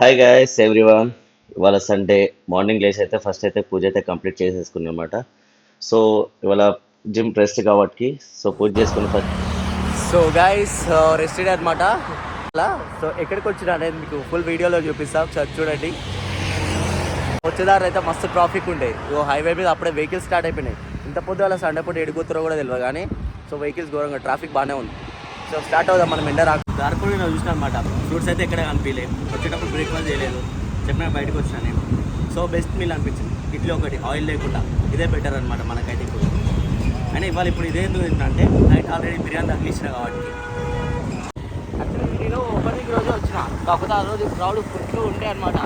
Hi guys everyone ఇవాళ Sunday morning లేచి అయితే ఫస్ట్ అయితే పూజ అయితే కంప్లీట్ చేసేసుకున్నాం అనమాట సో ఇవాళ జిమ్ రెస్ట్ కాబట్టి సో పూజ చేసుకుని ఫస్ట్ సో గైస్ రెస్ట్ అనమాట అలా సో ఎక్కడికి వచ్చిన అనేది మీకు ఫుల్ వీడియోలో చూపిస్తాం. ఒకసారి చూడండి. వచ్చేదారి అయితే మస్తు ట్రాఫిక్ ఉండే. ఓ హైవే మీద అప్పుడే వెహికల్స్ స్టార్ట్ అయిపోయినాయి. ఇంత పొద్దు వాళ్ళ సండే పూట ఎడిపోతారో కూడా తెలియదు కానీ సో వెహికల్స్ ఘోరంగా ట్రాఫిక్ బాగానే ఉంది. సో స్టార్ట్ అవుదాం మనం ఎండ రాకు దారి కూడా నేను చూసిన అనమాట ఫ్రూట్స్ అయితే ఎక్కడ కనిపించలేదు వచ్చేటప్పుడు బ్రేక్ఫాస్ట్ చేయలేదు. చెప్పిన బయటకు వచ్చినా నేను. సో బెస్ట్ మీల్ అనిపించింది. ఇడ్లీ ఒకటి ఆయిల్ లేకుండా. ఇదే బెటర్ అనమాట మనకైతే ఇప్పుడు. అని ఇవాళ ఇప్పుడు ఇదే ఎందుకు తింటే నైట్ ఆల్రెడీ బిర్యానీ తగిలించిన కాబట్టి. యాక్చువల్లీ నేను ఓపెనింగ్ రోజు వచ్చిన. కాకపోతే ఆ రోజు క్రౌడ్ ఫుల్ ఉండే అనమాట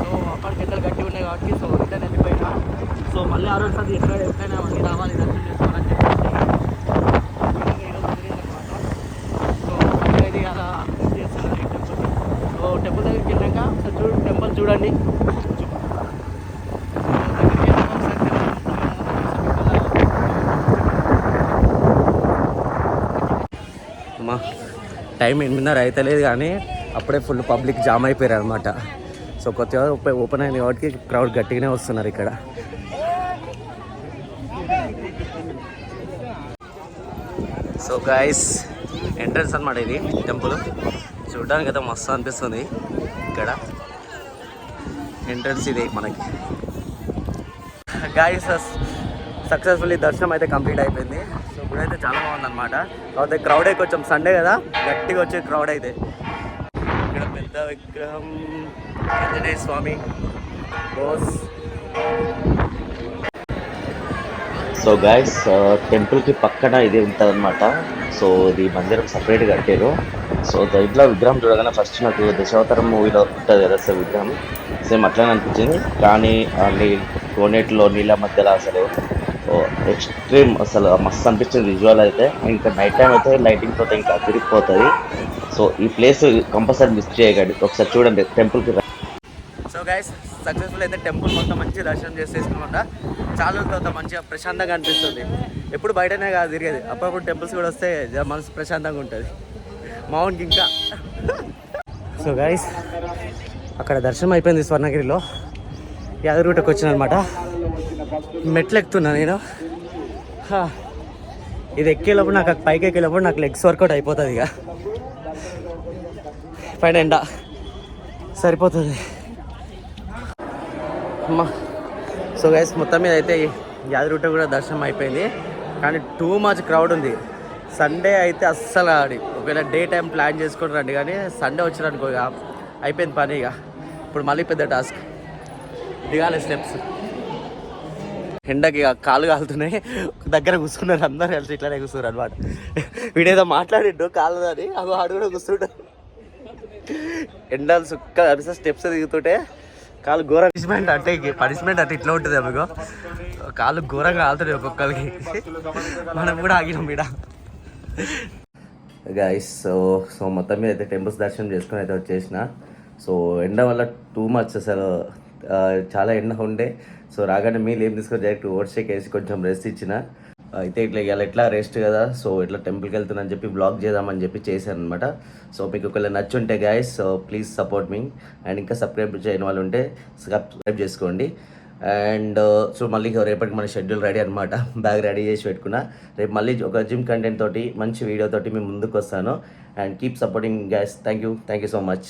సో అప్పటికి ఎంతలు గట్టి ఉన్నాయి కాబట్టి సో రిటర్న్ వెళ్ళిపోయినా. సో మళ్ళీ ఆ రోజు అది ఎక్కడ ఎక్కడైనా మళ్ళీ రావాలి దర్శనం చేసుకోవాలని చెప్పేసి ఈరోజు కుదిరిందనమాట. సో ఇది అలా చేస్తున్నారు ఈ టెంపుల్ సో టెంపుల్ దగ్గరికి వెళ్ళాక ఒకసారి చూడు టెంపుల్ చూడండి. అమ్మా టైం ఎనిమిదిన్నర అవుతలేదు కానీ అప్పుడే ఫుల్ పబ్లిక్ జామ్ అయిపోయారు అనమాట సో కొత్తగా ఓపెన్ అయిన కాబట్టి క్రౌడ్ గట్టిగానే వస్తున్నారు ఇక్కడ. సో గాయస్ ఎంట్రన్స్ అనమాట ఇది టెంపుల్. చూడడానికి అయితే మస్తు అనిపిస్తుంది. ఇక్కడ. ఎంట్రన్స్ ఇది మనకి. గాయస్ సక్సెస్ఫుల్లీ దర్శనం అయితే కంప్లీట్ అయిపోయింది. సో ఇప్పుడైతే అయితే చాలా బాగుంది అనమాట కాకపోతే క్రౌడ్ అయితే కొంచెం సండే కదా. గట్టిగా వచ్చే క్రౌడ్ అయితే. ఇక్కడ పెద్ద విగ్రహం. ఆంజనేయ స్వామి. బోస్ సో గాయస్ టెంపుల్కి పక్కన ఇది ఉంటుంది అనమాట సో ఇది మందిరం సపరేట్ కట్టారు. సో ఇట్లా విగ్రహం చూడగానే ఫస్ట్ నాకు దశావతారం మూవీలో ఉంటుంది కదా సార్ విగ్రహం. సేమ్ అట్లానే అనిపించింది. కానీ ఆ నీ కోనేటిలో నీళ్ళ మధ్యలో అసలు ఎక్స్ట్రీమ్ అసలు మస్తు అనిపించింది విజువల్ అయితే. ఇంకా నైట్ టైం అయితే లైటింగ్ తోటి ఇంకా తిరిగిపోతుంది. సో ఈ ప్లేస్ కంపల్సరీ మిస్ చేయకండి. ఒకసారి చూడండి టెంపుల్కి సో గైస్ సక్సెస్ఫుల్ అయితే టెంపుల్ మొత్తం మంచి దర్శనం చేసేసుకున్నమాట చాలా తర్వాత మంచిగా ప్రశాంతంగా అనిపిస్తుంది. ఎప్పుడు బయటనే కాదు తిరిగేది. అప్పుడప్పుడు టెంపుల్స్ కూడా వస్తే మనసు ప్రశాంతంగా ఉంటుంది. మౌంట్ ఇంకా సో గైస్ అక్కడ దర్శనం అయిపోయింది స్వర్ణగిరిలో. యాదగిరిగుట్టకు వచ్చిన అనమాట మెట్లు ఎక్కుతున్నా నేను ఇది ఎక్కేటప్పుడు నాకు పైకి ఎక్కేటప్పుడు నాకు లెగ్స్ వర్కౌట్ అయిపోతుంది ఇక. పైన ఎండ. సరిపోతుంది. అమ్మా. సో గైస్ మొత్తం మీద అయితే యాదగిరిగుట్ట కూడా దర్శనం అయిపోయింది. కానీ టూ మచ్ క్రౌడ్ ఉంది. సండే అయితే అస్సలు ఆడి ఒకవేళ డే టైం ప్లాన్ చేసుకొని రండి కానీ సండే వచ్చారనుకో ఇక అయిపోయింది పని ఇక. ఇప్పుడు మళ్ళీ పెద్ద టాస్క్. దిగాలి స్టెప్స్. ఎండకి ఇక కాలు కాలుతున్నాయి. దగ్గర కూర్చున్నారు అందరు కలిసి ఇట్లానే కూర్చున్నారు అనమాట వీడేదో మాట్లాడిండు కాలు అని అగో ఆడు కూడా కూర్చుంటారు ఎండలు సుక్క అనిపిస్తే స్టెప్స్ దిగుతుంటే కాలు ఘోర పనిష్మెంట్ అంటే పనిష్మెంట్ అంటే ఇట్లా ఉంటుంది అమ్మగో కాలు ఘోరంగా ఆలుతుంది ఒక్కొక్కరికి. మనం కూడా ఆగినాం ఈడ గైస్ సో సో మొత్తం మీద అయితే టెంపుల్స్ దర్శనం చేసుకుని అయితే వచ్చేసిన. సో ఎండ వల్ల టూ మచ్ అసలు చాలా ఎండ ఉండే. సో రాగానే మీరు ఏం తీసుకొని డైరెక్ట్ ఓవర్షేక్ వేసి కొంచెం రెస్ట్ ఇచ్చిన. అయితే ఇట్లా ఇవాళ ఎట్లా రెస్ట్ కదా? సో ఇట్లా టెంపుల్కి వెళ్తున్నా చెప్పి బ్లాగ్ చేద్దామని చెప్పి చేశాను అనమాట సో మీకు ఒకవేళ నచ్చుంటే guys so please support me and ఇంకా సబ్స్క్రైబ్ చేయని వాళ్ళు ఉంటే సబ్స్క్రైబ్ చేసుకోండి. అండ్ సో మళ్ళీ రేపటికి మన షెడ్యూల్ రెడీ అనమాట బ్యాగ్ రెడీ చేసి పెట్టుకున్నా. రేపు మళ్ళీ ఒక జిమ్ కంటెంట్ తోటి మంచి వీడియో తోటి మేము ముందుకు వస్తాను. And keep supporting guys thank you thank you so much